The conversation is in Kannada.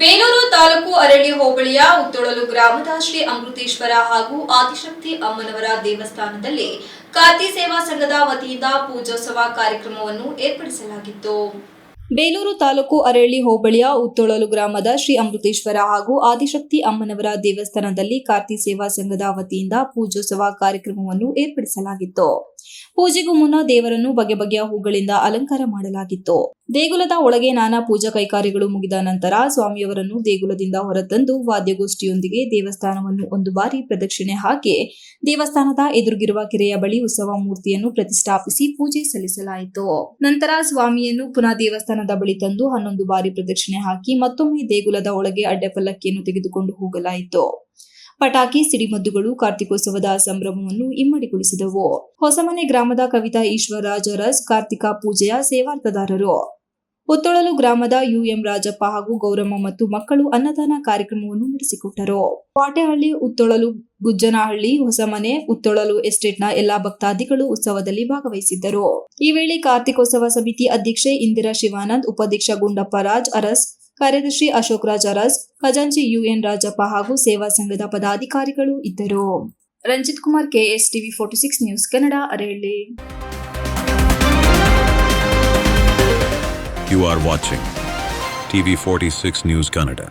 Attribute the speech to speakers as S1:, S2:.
S1: ಬೇಲೂರು ತಾಲೂಕು ಅರಳಿ ಹೋಬಳಿಯ ಉತ್ತೊಳಲು ಗ್ರಾಮದ ಶ್ರೀ ಅಮೃತೇಶ್ವರ ಹಾಗೂ ಆದಿಶಕ್ತಿ ಅಮ್ಮನವರ ದೇವಸ್ಥಾನದಲ್ಲಿ ಕಾರ್ತಿ ಸೇವಾ ಸಂಘದ ವತಿಯಿಂದ ಪೂಜೋತ್ಸವ ಕಾರ್ಯಕ್ರಮವನ್ನು ಏರ್ಪಡಿಸಲಾಗಿತ್ತು. ಬೇಲೂರು ತಾಲೂಕು ಅರಳಿ ಹೋಬಳಿಯ ಉತ್ತೊಳಲು ಗ್ರಾಮದ ಶ್ರೀ ಅಮೃತೇಶ್ವರ ಹಾಗೂ ಆದಿಶಕ್ತಿ ಅಮ್ಮನವರ ದೇವಸ್ಥಾನದಲ್ಲಿ ಕಾರ್ತಿ ಸೇವಾ ಸಂಘದ ವತಿಯಿಂದ ಪೂಜೋತ್ಸವ ಕಾರ್ಯಕ್ರಮವನ್ನು ಏರ್ಪಡಿಸಲಾಗಿತ್ತು. ಪೂಜೆಗೂ ಮುನ್ನ ದೇವರನ್ನು ಬಗೆ ಬಗೆಯ ಹೂಗಳಿಂದ ಅಲಂಕಾರ ಮಾಡಲಾಗಿತ್ತು. ದೇಗುಲದ ಒಳಗೆ ನಾನಾ ಪೂಜಾ ಕೈಕಾರ್ಯಗಳು ಮುಗಿದ ನಂತರ ಸ್ವಾಮಿಯವರನ್ನು ದೇಗುಲದಿಂದ ಹೊರತಂದು ವಾದ್ಯಗೋಷ್ಠಿಯೊಂದಿಗೆ ದೇವಸ್ಥಾನವನ್ನು ಒಂದು ಬಾರಿ ಪ್ರದಕ್ಷಿಣೆ ಹಾಕಿ ದೇವಸ್ಥಾನದ ಎದುರುಗಿರುವ ಕೆರೆಯ ಬಳಿ ಉತ್ಸವ ಮೂರ್ತಿಯನ್ನು ಪ್ರತಿಷ್ಠಾಪಿಸಿ ಪೂಜೆ ಸಲ್ಲಿಸಲಾಯಿತು. ನಂತರ ಸ್ವಾಮಿಯನ್ನು ಪುನಃ ದೇವಸ್ಥಾನದ ಬಳಿ ತಂದು ಹನ್ನೊಂದು ಬಾರಿ ಪ್ರದಕ್ಷಿಣೆ ಹಾಕಿ ಮತ್ತೊಮ್ಮೆ ದೇಗುಲದ ಒಳಗೆ ಅಡ್ಡಪಲ್ಲಕ್ಕಿಯನ್ನು ತೆಗೆದುಕೊಂಡು ಹೋಗಲಾಯಿತು. ಪಟಾಕಿ, ಸಿಡಿಮದ್ದುಗಳು, ಕಾರ್ತಿಕೋತ್ಸವದ ಸಂಭ್ರಮವನ್ನು ಇಮ್ಮಡಿಗೊಳಿಸಿದವು. ಹೊಸಮನೆ ಗ್ರಾಮದ ಕವಿತಾ ಈಶ್ವರರಾಜ್ ಅರಸ್ ಕಾರ್ತಿಕ ಪೂಜೆಯ ಸೇವಾರ್ಥದಾರರು. ಉತ್ತೊಳಲು ಗ್ರಾಮದ ಯುಎಂ ರಾಜಪ್ಪ ಹಾಗೂ ಗೌರಮ್ಮ ಮತ್ತು ಮಕ್ಕಳು ಅನ್ನದಾನ ಕಾರ್ಯಕ್ರಮವನ್ನು ನಡೆಸಿಕೊಟ್ಟರು. ವಾಟೆಹಳ್ಳಿ ಉತ್ತೊಳಲು ಗುಜ್ಜನಹಳ್ಳಿ, ಹೊಸಮನೆ, ಉತ್ತೊಳಲು ಎಸ್ಟೇಟ್ನ ಎಲ್ಲಾ ಭಕ್ತಾದಿಗಳು ಉತ್ಸವದಲ್ಲಿ ಭಾಗವಹಿಸಿದ್ದರು. ಈ ವೇಳೆ ಕಾರ್ತಿಕೋತ್ಸವ ಸಮಿತಿ ಅಧ್ಯಕ್ಷೆ ಇಂದಿರಾ ಶಿವಾನಂದ್, ಉಪಾಧ್ಯಕ್ಷ ಗುಂಡಪ್ಪ ರಾಜ್, ಅರಸ್ ಕಾರ್ಯದರ್ಶಿ ಅಶೋಕ್ ರಾಜ್ ಅರಸ್ ಖಜಾಂಚಿ ಯುಎನ್ ರಾಜಪ್ಪ ಹಾಗೂ ಸೇವಾ ಸಂಘದ ಪದಾಧಿಕಾರಿಗಳು ಇದ್ದರು Ranjith Kumar K S TV forty six news Kannada ಅರೇಳಿ
S2: You are watching TV46 News Canada.